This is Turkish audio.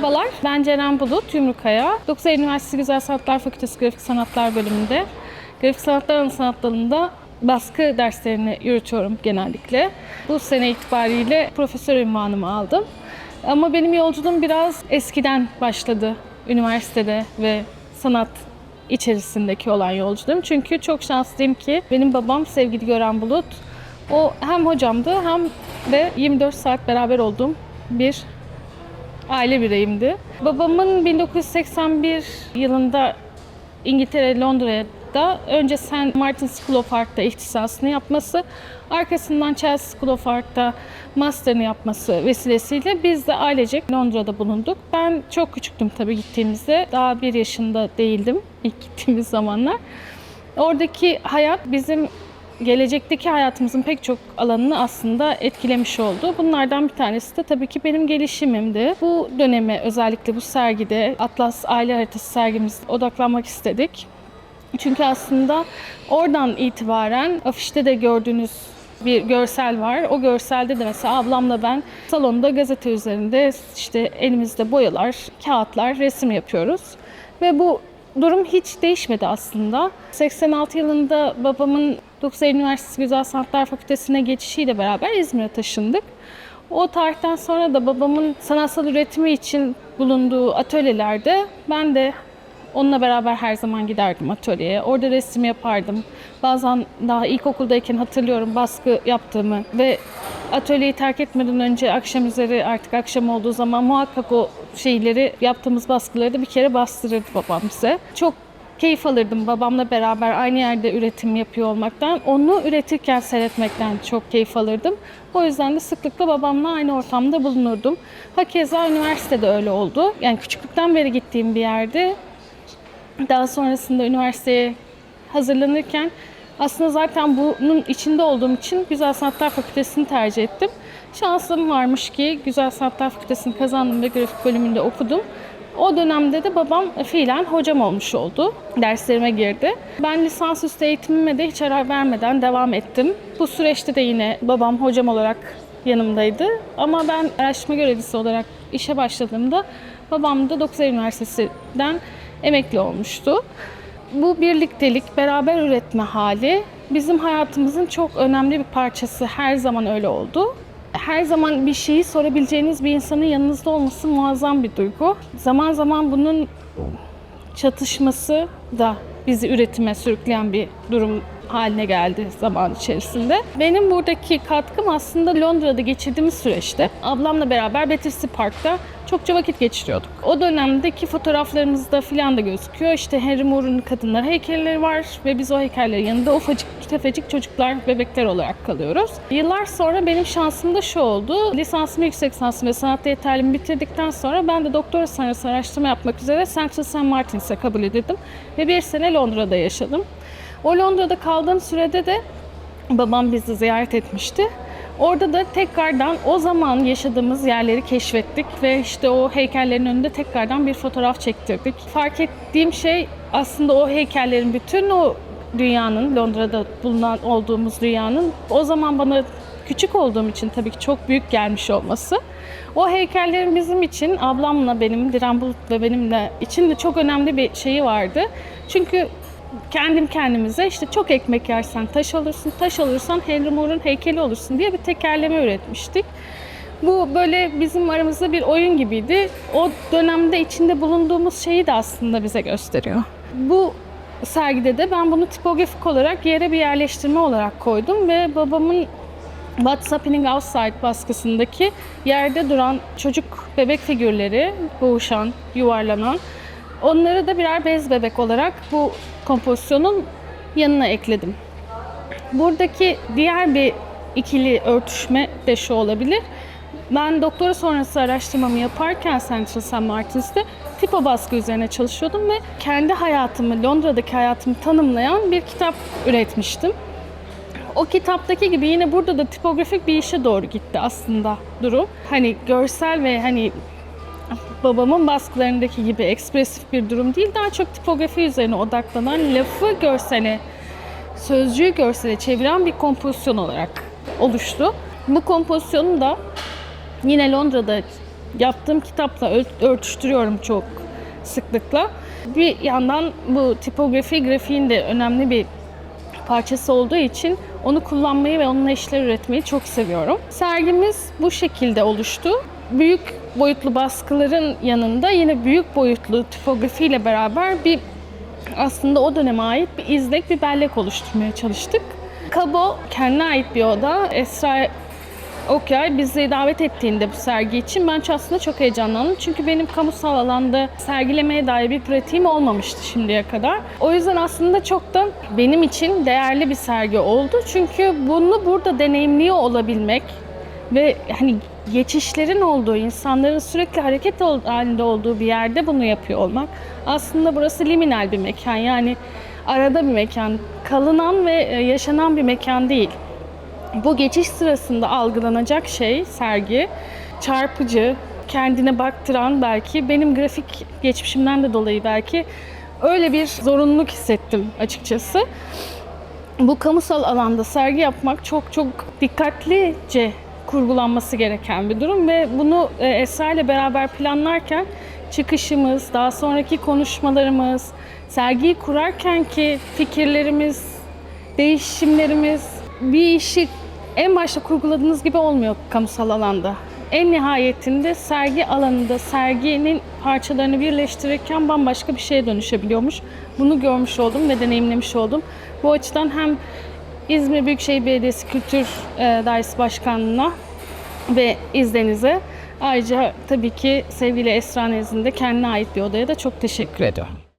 Merhabalar, ben Ceren Bulut, Yumrukaya. 9 Eylül Üniversitesi Güzel Sanatlar Fakültesi Grafik Sanatlar bölümünde Grafik Sanatlar Ana Sanat dalında baskı derslerini yürütüyorum genellikle. Bu sene itibariyle profesör ünvanımı aldım. Ama benim yolculuğum biraz eskiden başladı üniversitede ve sanat içerisindeki olan yolculuğum. Çünkü çok şanslıyım ki benim babam sevgili Gören Bulut. O hem hocamdı hem de 24 saat beraber olduğum bir aile bireyimdi. Babamın 1981 yılında İngiltere, Londra'da önce St. Martin School of Art'ta ihtisasını yapması, arkasından Chelsea School of Art'ta master'ını yapması vesilesiyle biz de ailecek Londra'da bulunduk. Ben çok küçüktüm tabii gittiğimizde. Daha bir yaşında değildim ilk gittiğimiz zamanlar. Oradaki hayat bizim gelecekteki hayatımızın pek çok alanını aslında etkilemiş oldu. Bunlardan bir tanesi de tabii ki benim gelişimimdi. Bu döneme özellikle bu sergide Atlas Aile Haritası sergimizde odaklanmak istedik. Çünkü aslında oradan itibaren afişte de gördüğünüz bir görsel var. O görselde de mesela ablamla ben salonda gazete üzerinde işte elimizde boyalar, kağıtlar, resim yapıyoruz. Ve bu durum hiç değişmedi aslında. 86 yılında babamın 9 Eylül Üniversitesi Güzel Sanatlar Fakültesine geçişiyle beraber İzmir'e taşındık. O tarihten sonra da babamın sanatsal üretimi için bulunduğu atölyelerde ben de onunla beraber her zaman giderdim atölyeye. Orada resim yapardım. Bazen daha ilkokuldayken hatırlıyorum baskı yaptığımı ve atölyeyi terk etmeden önce akşam üzeri artık akşam olduğu zaman muhakkak o şeyleri yaptığımız baskıları da bir kere bastırırdı babam bize. Çok keyif alırdım babamla beraber aynı yerde üretim yapıyor olmaktan. Onu üretirken seyretmekten çok keyif alırdım. O yüzden de sıklıkla babamla aynı ortamda bulunurdum. Hakeza üniversitede öyle oldu. Yani küçüklükten beri gittiğim bir yerde. Daha sonrasında üniversiteye hazırlanırken aslında zaten bunun içinde olduğum için Güzel Sanatlar Fakültesini tercih ettim. Şansım varmış ki Güzel Sanatlar Fakültesini kazandım ve grafik bölümünde okudum. O dönemde de babam fiilen hocam olmuş oldu. Derslerime girdi. Ben lisansüstü eğitimime de hiç ara vermeden devam ettim. Bu süreçte de yine babam hocam olarak yanımdaydı. Ama ben araştırma görevlisi olarak işe başladığımda babam da 9 Eylül Üniversitesi'den emekli olmuştu. Bu birliktelik, beraber üretme hali bizim hayatımızın çok önemli bir parçası. Her zaman öyle oldu. Her zaman bir şeyi sorabileceğiniz bir insanın yanınızda olması muazzam bir duygu. Zaman zaman bunun çatışması da bizi üretime sürükleyen bir durum haline geldi zaman içerisinde. Benim buradaki katkım aslında Londra'da geçirdiğimiz süreçte ablamla beraber Battersea Park'ta çokça vakit geçiriyorduk. O dönemdeki fotoğraflarımızda filan da gözüküyor. İşte Henry Moore'un kadınlar heykelleri var ve biz o heykellerin yanında ufacık tefecik çocuklar, bebekler olarak kalıyoruz. Yıllar sonra benim şansım da şu oldu. Lisansımı, yüksek lisansımı ve sanat yeterlimi bitirdikten sonra ben de doktora sonrası araştırma yapmak üzere Central St. Martins'e kabul edildim. Ve bir sene Londra'da yaşadım. O Londra'da kaldığım sürede de babam bizi ziyaret etmişti. Orada da tekrardan o zaman yaşadığımız yerleri keşfettik ve işte o heykellerin önünde tekrardan bir fotoğraf çektirdik. Fark ettiğim şey aslında o heykellerin bütün o dünyanın, Londra'da bulunan olduğumuz dünyanın o zaman bana küçük olduğum için tabii ki çok büyük gelmiş olması. O heykellerin bizim için, ablamla benim, Diren Bulut ve benimle için de çok önemli bir şeyi vardı. Çünkü kendim kendimize işte çok ekmek yersen taş olursun, taş olursan Henry Moore'un heykeli olursun diye bir tekerleme üretmiştik. Bu böyle bizim aramızda bir oyun gibiydi. O dönemde içinde bulunduğumuz şeyi de aslında bize gösteriyor. Bu sergide de ben bunu tipografik olarak yere bir yerleştirme olarak koydum ve babamın What's Happening Outside baskısındaki yerde duran çocuk bebek figürleri, boğuşan, yuvarlanan, onları da birer bez bebek olarak bu kompozisyonun yanına ekledim. Buradaki diğer bir ikili örtüşme de şu olabilir. Ben doktora sonrası araştırmamı yaparken Central St. Martins'te tipo baskı üzerine çalışıyordum ve kendi hayatımı, Londra'daki hayatımı tanımlayan bir kitap üretmiştim. O kitaptaki gibi yine burada da tipografik bir işe doğru gitti aslında durum. Hani görsel ve hani babamın baskılarındaki gibi ekspresif bir durum değil, daha çok tipografi üzerine odaklanan lafı görsele, sözcüğü görsele çeviren bir kompozisyon olarak oluştu. Bu kompozisyonu da yine Londra'da yaptığım kitapla ör- örtüştürüyorum çok sıklıkla. Bir yandan bu tipografi grafiğin de önemli bir parçası olduğu için onu kullanmayı ve onunla işler üretmeyi çok seviyorum. Sergimiz bu şekilde oluştu. Büyük boyutlu baskıların yanında yine büyük boyutlu tipografi ile beraber bir aslında o döneme ait bir izlek, bir bellek oluşturmaya çalıştık. Kabo kendine ait bir oda. Esra Okyay bizi davet ettiğinde bu sergi için ben aslında çok heyecanlandım. Çünkü benim kamusal alanda sergilemeye dair bir pratiğim olmamıştı şimdiye kadar. O yüzden aslında çok da benim için değerli bir sergi oldu. Çünkü bunu burada deneyimliyor olabilmek ve hani geçişlerin olduğu, insanların sürekli hareket halinde olduğu bir yerde bunu yapıyor olmak. Aslında burası liminal bir mekan. Yani arada bir mekan. Kalınan ve e, yaşanan bir mekan değil. Bu geçiş sırasında algılanacak şey sergi çarpıcı, kendine baktıran belki benim grafik geçmişimden de dolayı belki öyle bir zorunluluk hissettim açıkçası. Bu kamusal alanda sergi yapmak çok çok dikkatlice kurgulanması gereken bir durum ve bunu e, Esra ile beraber planlarken çıkışımız, daha sonraki konuşmalarımız, sergiyi kurarken ki fikirlerimiz, değişimlerimiz bir işi en başta kurguladığınız gibi olmuyor kamusal alanda. En nihayetinde sergi alanında serginin parçalarını birleştirirken bambaşka bir şeye dönüşebiliyormuş. Bunu görmüş oldum ve deneyimlemiş oldum. Bu açıdan hem İzmir Büyükşehir Belediyesi Kültür e, Dairesi Başkanlığı'na ve izlenize ayrıca tabii ki sevgili Esra nezdinde kendine ait bir odaya da çok teşekkür ediyorum.